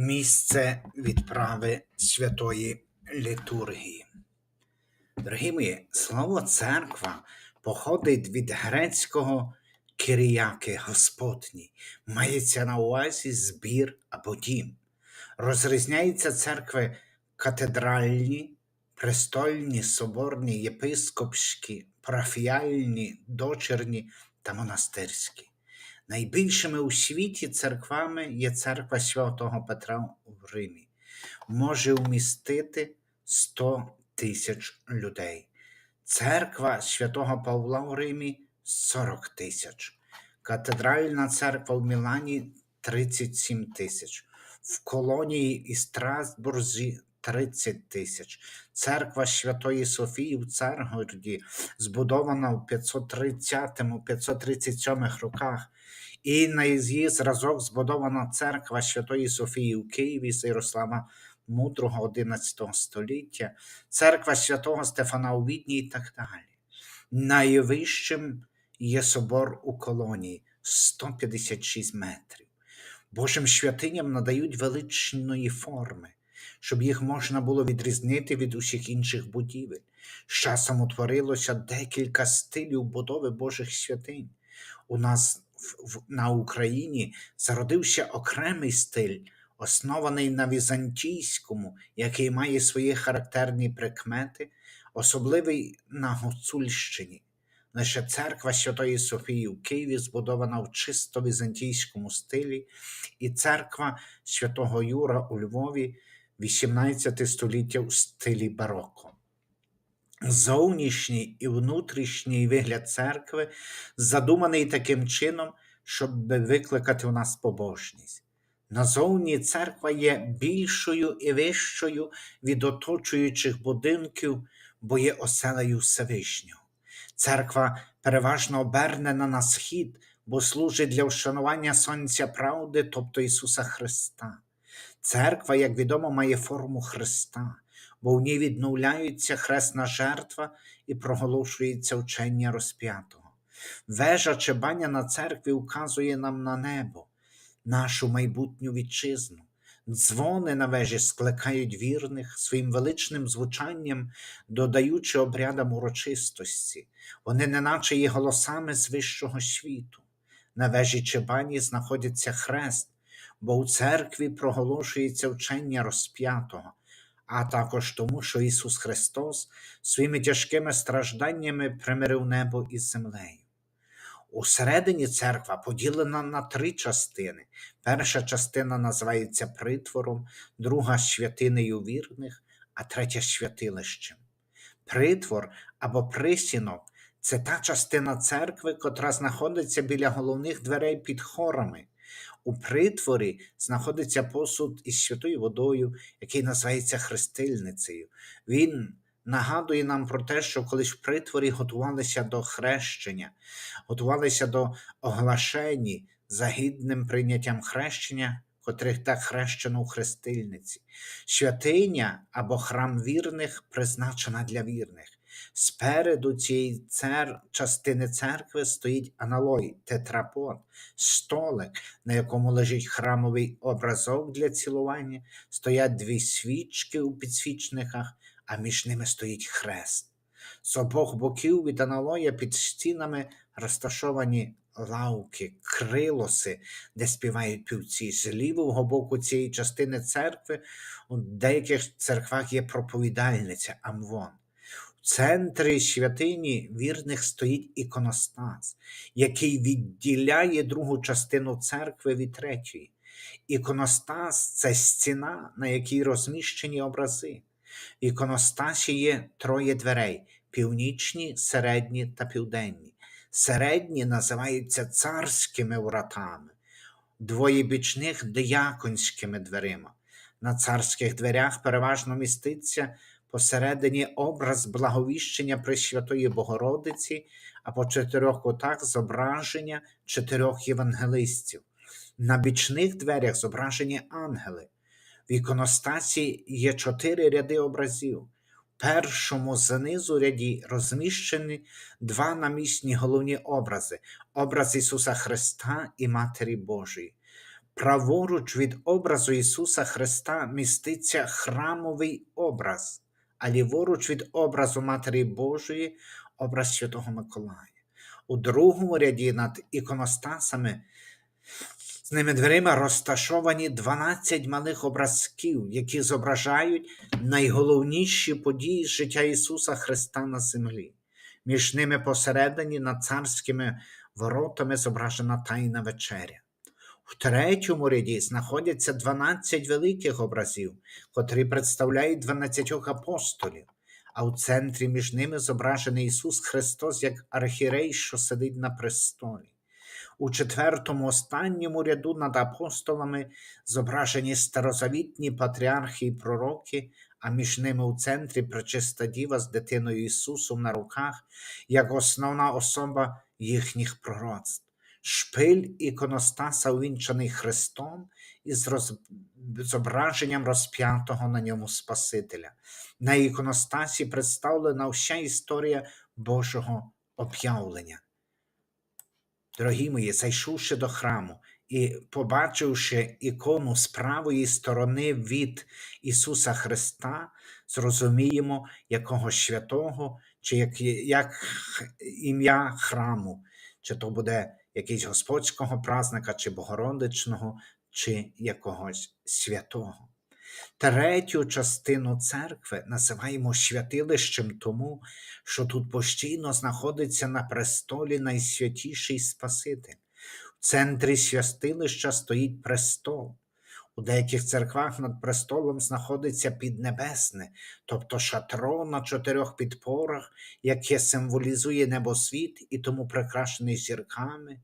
Місце відправи святої літургії. Дорогі мої, слово церква походить від грецького киріяки Господній, мається на увазі збір або дім. Розрізняються церкви катедральні, престольні, соборні, єпископські, парафіяльні, дочерні та монастирські. Найбільшими у світі церквами є церква Святого Петра в Римі. Може вмістити 100 тисяч людей. Церква святого Павла в Римі 40 тисяч. Катедральна церква в Мілані 37 тисяч. В Колонії і Страсбурзі 30 тисяч. Церква Святої Софії в Царгороді, збудована в 530-537 роках, і на її зразок збудована церква Святої Софії в Києві з Ярослава Мудрого 11 століття, церква святого Стефана у Відні і так далі. Найвищим є собор у колонії 156 метрів. Божим святиням надають величної форми, щоб їх можна було відрізнити від усіх інших будівель. З часом утворилося декілька стилів будови Божих святинь. У нас на Україні зародився окремий стиль, оснований на візантійському, який має свої характерні прикмети, особливий на Гуцульщині. Лише церква Святої Софії в Києві збудована в чисто візантійському стилі, і церква Святого Юра у Львові 18 століття у стилі бароко. Зовнішній і внутрішній вигляд церкви задуманий таким чином, щоб викликати у нас побожність. Назовні церква є більшою і вищою від оточуючих будинків, бо є оселею Всевишнього. Церква переважно обернена на схід, бо служить для вшанування Сонця правди, тобто Ісуса Христа. Церква, як відомо, має форму Христа, бо в ній відновляється хресна жертва і проголошується вчення розп'ятого. Вежа чи баня на церкві указує нам на небо, нашу майбутню вітчизну. Дзвони на вежі скликають вірних своїм величним звучанням, додаючи обрядам урочистості. Вони неначе є голосами з вищого світу. На вежі чи бані знаходиться хрест, бо у церкві проголошується вчення розп'ятого, а також тому, що Ісус Христос своїми тяжкими стражданнями примирив небо із землею. Усередині церква поділена на три частини. Перша частина називається притвором, друга святинею вірних, а третя святилищем. Притвор або присінок це та частина церкви, котра знаходиться біля головних дверей під хорами. У притворі знаходиться посуд із святою водою, який називається хрестильницею. Він нагадує нам про те, що колись в притворі готувалися до хрещення, готувалися до оглашені за гідним прийняттям хрещення, котрих так хрещено у хрестильниці. Святиня або храм вірних призначена для вірних. Спереду цієї цер... частини церкви стоїть аналой, тетрапод, столик, на якому лежить храмовий образок для цілування, стоять дві свічки у підсвічниках, а між ними стоїть хрест. З обох боків від аналоя під стінами розташовані лавки, крилоси, де співають півці. З лівого боку цієї частини церкви у деяких церквах є проповідальниця Амвон. Центрі святині вірних стоїть іконостас, який відділяє другу частину церкви від третьої. Іконостас це стіна, на якій розміщені образи. В іконостасі є троє дверей: північні, середні та південні. Середні називаються царськими вратами, двоє бічних дияконськими дверима. На царських дверях переважно міститься посередині образ благовіщення Пресвятої Богородиці, а по чотирьох кутах зображення чотирьох євангелистів. На бічних дверях зображені ангели. В іконостасі є чотири ряди образів. В першому знизу ряді розміщені два намісні головні образи: образ Ісуса Христа і Матері Божої. Праворуч від образу Ісуса Христа міститься храмовий образ, а ліворуч від образу Матері Божої образ Святого Миколая. У другому ряді над іконостасами з ними дверима розташовані 12 малих образків, які зображають найголовніші події життя Ісуса Христа на землі. Між ними посередині над царськими воротами зображена Тайна вечеря. В третьому ряді знаходяться 12 великих образів, котрі представляють 12 апостолів, а у центрі між ними зображений Ісус Христос як архірей, що сидить на престолі. У четвертому останньому ряду над апостолами зображені старозавітні патріархи і пророки, а між ними у центрі пречиста діва з дитиною Ісусом на руках, як основна особа їхніх пророцтв. Шпиль іконостаса увінчаний Христом із роз... зображенням розп'ятого на ньому Спасителя. На іконостасі представлена вся історія Божого об'явлення. Дорогі мої, зайшовши до храму і побачивши ікону з правої сторони від Ісуса Христа, зрозуміємо якого святого, чи як, як ім'я храму, чи то буде якийсь господського празника, чи богородичного, чи якогось святого. Третю частину церкви називаємо святилищем тому, що тут постійно знаходиться на престолі найсвятіший Спаситель. В центрі святилища стоїть престол. У деяких церквах над престолом знаходиться піднебесне, тобто шатро на чотирьох підпорах, яке символізує небосвіт і тому прикрашений зірками,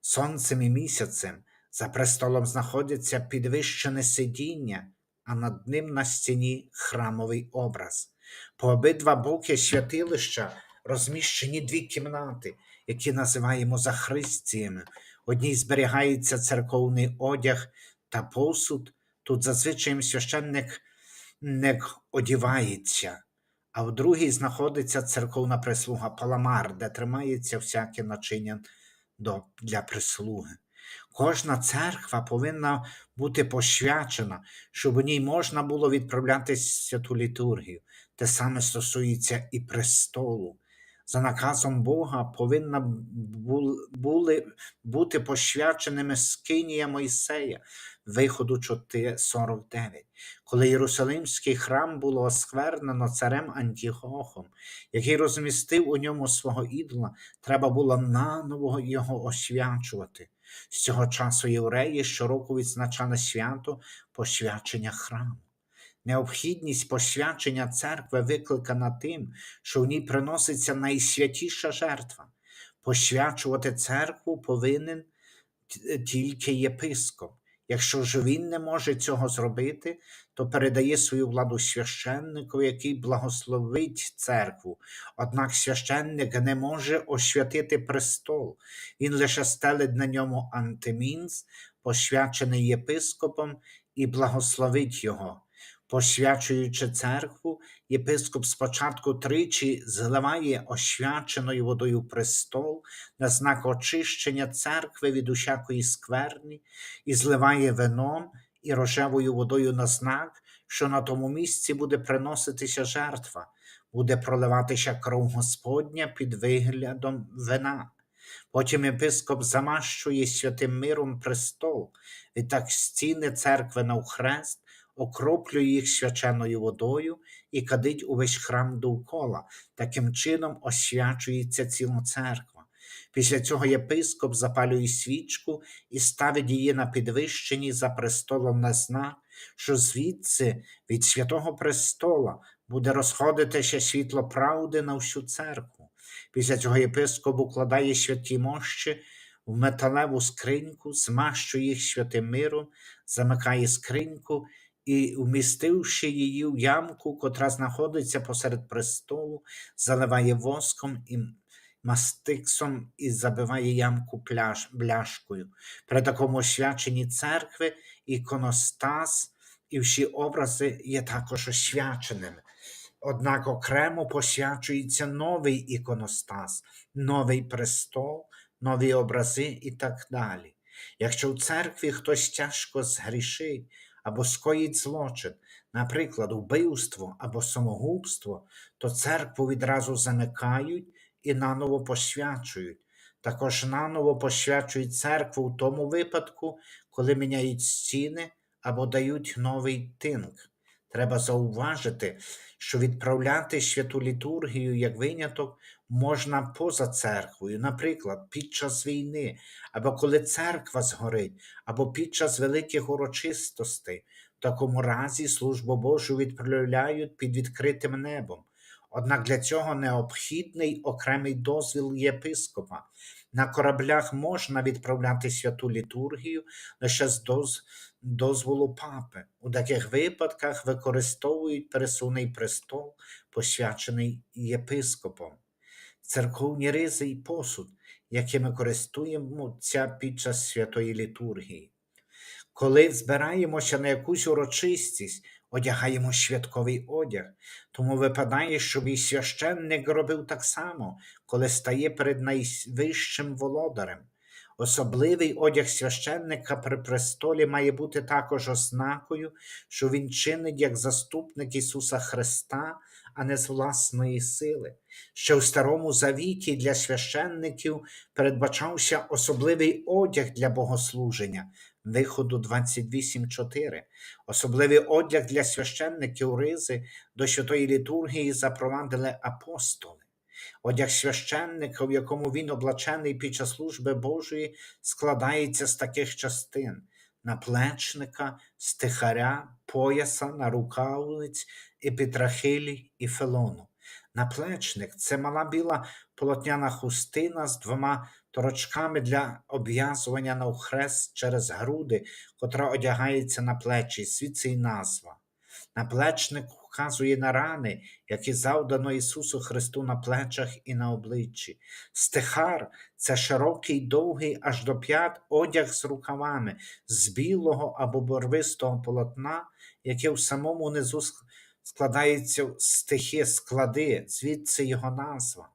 сонцем і місяцем. За престолом знаходиться підвищене сидіння, а над ним на стіні храмовий образ. По обидва боки святилища розміщені дві кімнати, які називаємо захристіями. Одній зберігається церковний одяг та посуд. Тут зазвичай священник не одівається, а в другій знаходиться церковна прислуга паламар, де тримається всяке начиння для прислуги. Кожна церква повинна бути посвячена, щоб у ній можна було відправляти святу літургію. Те саме стосується і престолу. За наказом Бога повинна були бути посвяченими скинія Мойсея, виходу 49, коли Єрусалимський храм було осквернено царем Антіохом, який розмістив у ньому свого ідола, треба було наново його освячувати. З цього часу євреї щороку відзначали свято посвячення храму. Необхідність посвячення церкви викликана тим, що в ній приноситься найсвятіша жертва. Посвячувати церкву повинен тільки єпископ. Якщо ж він не може цього зробити, то передає свою владу священнику, який благословить церкву. Однак священник не може освятити престол, він лише стелить на ньому антимінс, посвячений єпископом, і благословить його. Посвячуючи церкву, єпископ спочатку тричі зливає освяченою водою престол на знак очищення церкви від усякої скверни, і зливає вином і рожевою водою на знак, що на тому місці буде приноситися жертва, буде проливатися кров Господня під виглядом вина. Потім єпископ замащує святим миром престол, відтак стіни церкви навхрест, окроплює їх свяченою водою і кадить увесь храм довкола. Таким чином освячується ціла церква. Після цього єпископ запалює свічку і ставить її на підвищенні за престолом на знак, що звідси від святого престола буде розходитися світло правди на всю церкву. Після цього єпископ укладає святі мощі в металеву скриньку, змащує їх святим миром, замикає скриньку і, вмістивши її в ямку, котра знаходиться посеред престолу, заливає воском і мастиксом і забиває ямку пляж, бляшкою. При такому освяченні церкви іконостас і всі образи є також освяченими. Однак окремо посвячується новий іконостас, новий престол, нові образи і так далі. Якщо в церкві хтось тяжко згрішить або скоїть злочин, наприклад, вбивство або самогубство, то церкву відразу замикають і наново посвячують. Також наново посвячують церкву в тому випадку, коли міняють стіни або дають новий тинк. Треба зауважити, що відправляти святу літургію як виняток можна поза церквою, наприклад, під час війни, або коли церква згорить, або під час великих урочистостей. В такому разі службу Божу відправляють під відкритим небом. Однак для цього необхідний окремий дозвіл єпископа. На кораблях можна відправляти святу літургію лише з доз- дозволу папи. У таких випадках використовують пересувний престол, посвячений єпископом. Церковні ризи і посуд, якими користуємося під час святої літургії. Коли збираємося на якусь урочистість, одягаємо святковий одяг, тому випадає, щоб і священник робив так само, коли стає перед найвищим володарем. Особливий одяг священника при престолі має бути також ознакою, що він чинить як заступник Ісуса Христа, а не з власної сили. Ще у Старому Завіті для священників передбачався особливий одяг для богослуження, виходу 28.4. Особливий одяг для священників ризи до святої літургії запровадили апостоли. Одяг священника, в якому він облачений під час служби Божої, складається з таких частин: наплечника, стихаря, пояса, нарукавниць, епітрахилі і фелону. Наплечник це мала біла полотняна хустина з двома торочками для обв'язування навхрест через груди, котра одягається на плечі, звідси й назва. Наплечник вказує на рани, які завдано Ісусу Христу на плечах і на обличчі. Стихар це широкий, довгий аж до п'ят одяг з рукавами, з білого або борвистого полотна, яке в самому низу складається в стихи склади, звідси його назва.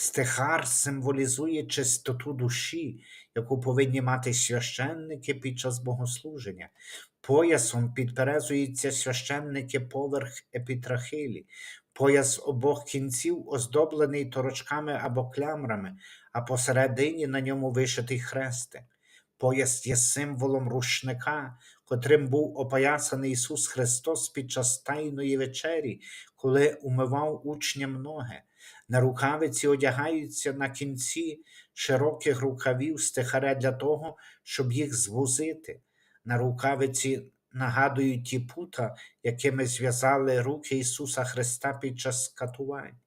Стихар символізує чистоту душі, яку повинні мати священники під час богослуження. Поясом підперезуються священники поверх епітрахилі. Пояс обох кінців оздоблений торочками або клямрами, а посередині на ньому вишитий хрестик. Пояс є символом рушника, котрим був опоясаний Ісус Христос під час Тайної вечері, коли умивав учням ноги. На рукавиці одягаються на кінці широких рукавів стихаря для того, щоб їх звузити. На рукавиці нагадують ті пута, якими зв'язали руки Ісуса Христа під час катувань.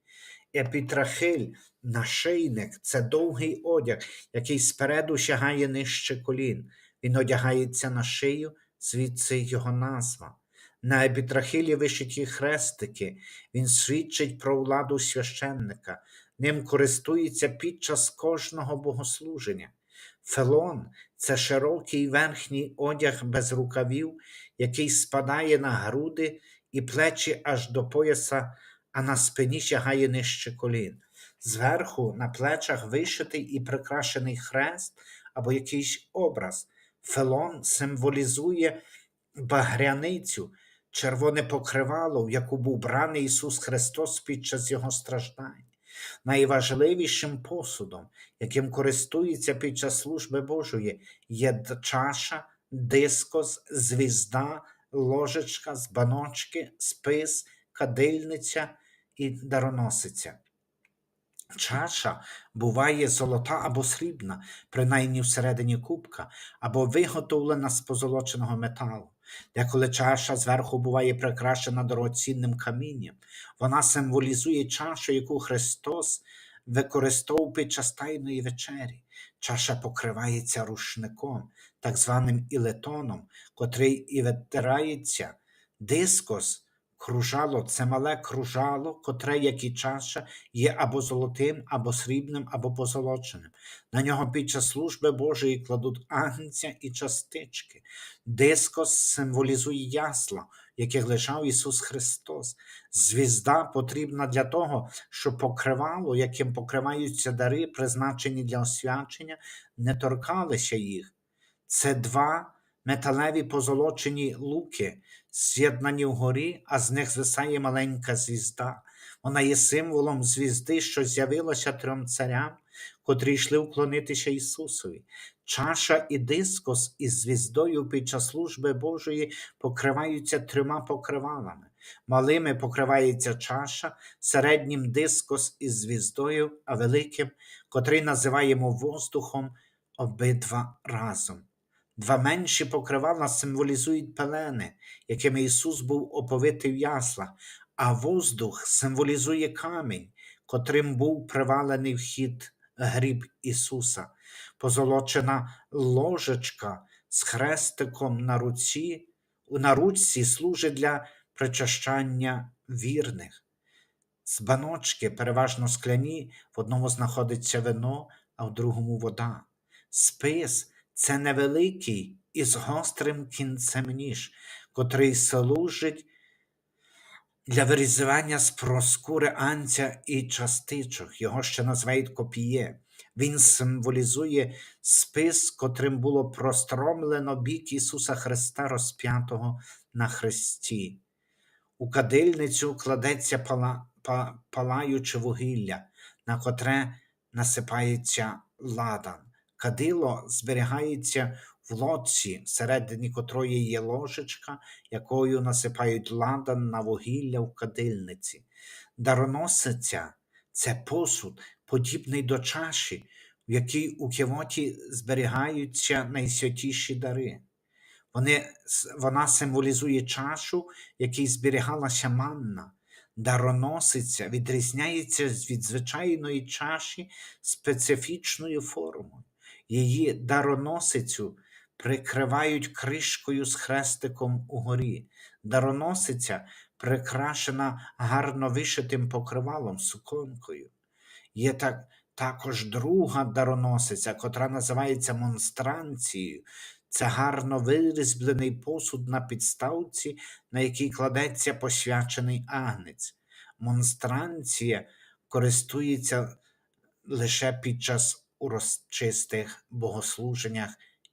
Епітрахиль, нашийник це довгий одяг, який спереду сягає нижче колін. Він одягається на шию, звідси його назва. На епітрахилі вишиті хрестики, він свідчить про владу священника, ним користується під час кожного богослуження. Фелон це широкий верхній одяг без рукавів, який спадає на груди і плечі аж до пояса, а на спині сягає нижче колін. Зверху на плечах вишитий і прикрашений хрест або якийсь образ. Фелон символізує багряницю, червоне покривало, в яку був браний Ісус Христос під час Його страждань. Найважливішим посудом, яким користуються під час служби Божої, є чаша, дискос, звізда, ложечка, з баночки, спис, кадильниця і дароносиця. Чаша буває золота або срібна, принаймні всередині кубка, або виготовлена з позолоченого металу. Деколи чаша зверху буває прикрашена дорогоцінним камінням. Вона символізує чашу, яку Христос використовував під час Тайної вечері. Чаша покривається рушником, так званим ілетоном, котрий і витирається. Дискос Кружало це мале кружало, котре, як і чаша, є або золотим, або срібним, або позолоченим. На нього під час служби Божої кладуть агнця і частички. Дискос символізує ясла, в яких лежав Ісус Христос. Звізда потрібна для того, щоб покривало, яким покриваються дари, призначені для освячення, не торкалися їх. Це два металеві позолочені луки, з'єднані вгорі, а з них звисає маленька звізда. Вона є символом звізди, що з'явилася трьом царям, котрі йшли вклонитися Ісусові. Чаша і дискос із звіздою під час служби Божої покриваються трьома покривалами. Малими покривається чаша, середнім дискос із звіздою, а великим, котрий називаємо воздухом, обидва разом. Два менші покривала символізують пелени, якими Ісус був оповитий в яслах, а воздух символізує камінь, котрим був привалений вхід гріб Ісуса, позолочена ложечка з хрестиком на руці, на ручці служить для причащання вірних. З баночки, переважно скляні, в одному знаходиться вино, а в другому вода. Спис це невеликий із гострим кінцем ніж, котрий служить для вирізування з проскури анця і частичок. Його ще називають копіє. Він символізує спис, котрим було простромлено бік Ісуса Христа розп'ятого на хресті. У кадильницю кладеться пала, па, палаюче вугілля, на котре насипається ладан. Кадило зберігається в лодці, всередині котрої є ложечка, якою насипають ладан на вугілля в кадильниці. Дароносиця це посуд, подібний до чаші, в якій у кивоті зберігаються найсвятіші дари. Вони, вона символізує чашу, якій зберігалася манна. Дароносиця відрізняється від звичайної чаші специфічною формою. Її дароносицю прикривають кришкою з хрестиком угорі. Дароносиця прикрашена гарно вишитим покривалом суконкою. Є так, також друга дароносиця, котра називається монстранцією. Це гарно вирізблений посуд на підставці, на який кладеться посвячений агнець. Монстранція користується лише під час урочистих богослуженнях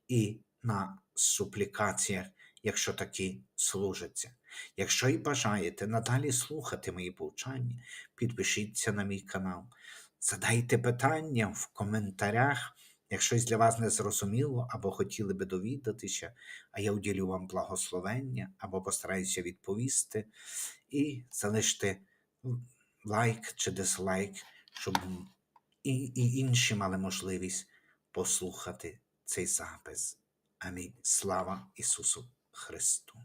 і на суплікаціях, якщо такі служаться. Якщо і бажаєте надалі слухати мої повчання, підпишіться на мій канал, задайте питання в коментарях. Якщо для вас не зрозуміло або хотіли би довідатися, а я уділю вам благословення або постараюся відповісти, і залиште лайк чи дизлайк, щоб і, і інші мали можливість послухати цей запис. Амінь. Слава Ісусу Христу!